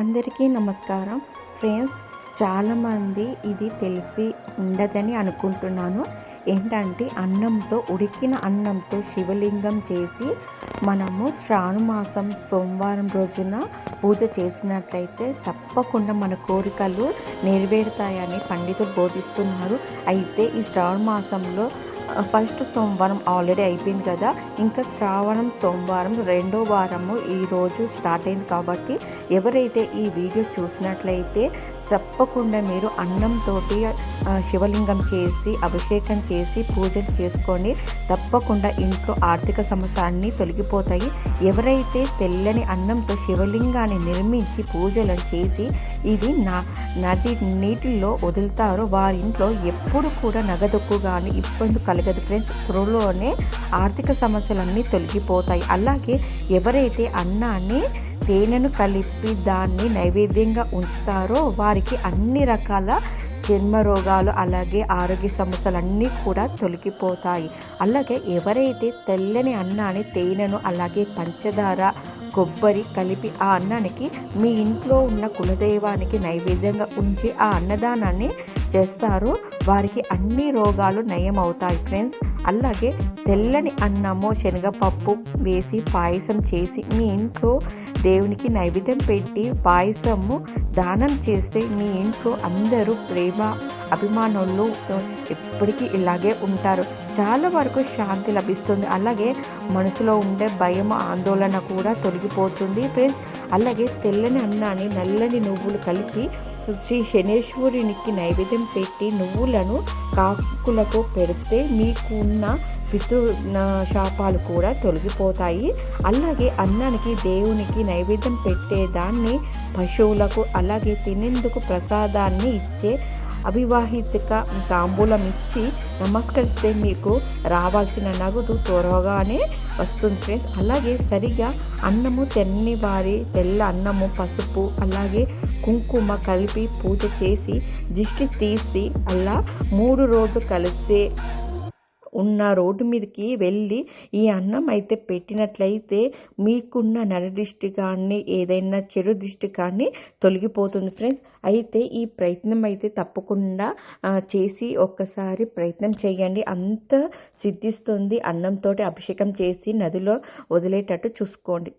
అందరికీ నమస్కారం. ఫ్రెండ్స్ చాలామంది ఇది తెలిసి ఉండదని అనుకుంటున్నాను. ఏంటంటే అన్నంతో ఉడికిన అన్నంతో శివలింగం చేసి మనము శ్రావణ మాసం సోమవారం రోజున పూజ చేసినట్లయితే తప్పకుండా మన కోరికలు నెరవేరుతాయని పండితులు బోధిస్తున్నారు. అయితే ఈ శ్రావణ మాసంలో ఫస్ట్ సోమవారం ఆల్రెడీ అయిపోయింది కదా. ఇంకా శ్రావణం సోమవారం రెండో వారము ఈరోజు స్టార్ట్ అయింది కాబట్టి ఎవరైతే ఈ వీడియో చూసినట్లయితే తప్పకుండా మీరు అన్నంతో శివలింగం చేసి అభిషేకం చేసి పూజలు చేసుకొని తప్పకుండా ఇంట్లో ఆర్థిక సమస్యలన్నీ తొలగిపోతాయి. ఎవరైతే తెల్లని అన్నంతో శివలింగాన్ని నిర్మించి పూజలు చేసి ఇది నా నది నీటిలో వదులుతారో వారి ఇంట్లో ఎప్పుడు కూడా నగదుకు కానీ ఇబ్బంది కలగదు ఫ్రెండ్స్. త్వరలోనే ఆర్థిక సమస్యలన్నీ తొలగిపోతాయి. అలాగే ఎవరైతే అన్నాన్ని తేనెను కలిపి దాన్ని నైవేద్యంగా ఉంచుతారో వారికి అన్ని రకాల జన్మ రోగాలు అలాగే ఆరోగ్య సమస్యలు అన్నీ కూడా తొలగిపోతాయి. అలాగే ఎవరైతే తెల్లని అన్నాన్ని తేనెను అలాగే పంచదార కొబ్బరి కలిపి ఆ అన్నానికి మీ ఇంట్లో ఉన్న కులదైవానికి నైవేద్యంగా ఉంచి ఆ అన్నదానాన్ని చేస్తారో వారికి అన్ని రోగాలు నయం అవుతాయి ఫ్రెండ్స్. అలాగే తెల్లని అన్నము శనగపప్పు వేసి పాయసం చేసి మీ ఇంట్లో దేవునికి నైవేద్యం పెట్టి పాయసము దానం చేస్తే మీ ఇంట్లో అందరూ ప్రేమ అభిమానులు ఎప్పటికీ ఇలాగే ఉంటారు. చాలా వరకు శాంతి లభిస్తుంది. అలాగే మనసులో ఉండే భయం ఆందోళన కూడా తొలగిపోతుంది ఫ్రెండ్స్ అలాగే తెల్లని అన్నాన్ని నల్లని నువ్వులు కలిపి శ్రీ శనేశ్వరునికి నైవేద్యం పెట్టి నువ్వులను కాకులకు పెడితే మీకున్న పితృ శాపాలు కూడా తొలగిపోతాయి. అలాగే అన్నానికి దేవునికి నైవేద్యం పెట్టేదాన్ని పశువులకు అలాగే తినేందుకు ప్రసాదాన్ని ఇచ్చే అవివాహితిక తాంబూలం ఇచ్చి నమస్కరిస్తే మీకు రావాల్సిన నగదు త్వరగానే వస్తుంది ఫ్రెండ్స్. అలాగే సరిగా అన్నము తెన్ని వారి తెల్ల అన్నము పసుపు అలాగే కుంకుమ కలిపి పూజ చేసి దిష్టి తీసి అలా మూడు రోజులు కలిస్తే ఉన్న రోడ్డు మీదకి వెళ్ళి ఈ అన్నం అయితే పెట్టినట్లయితే మీకున్న నరదిష్టి కానీ ఏదైనా చెడు దిష్టి కానీ తొలగిపోతుంది ఫ్రెండ్స్ అయితే ఈ ప్రయత్నం అయితే తప్పకుండా చేసి ఒక్కసారి ప్రయత్నం చేయండి. అంత సిద్ధిస్తుంది అన్నంతో అభిషేకం చేసి నదిలో వదిలేటట్టు చూసుకోండి.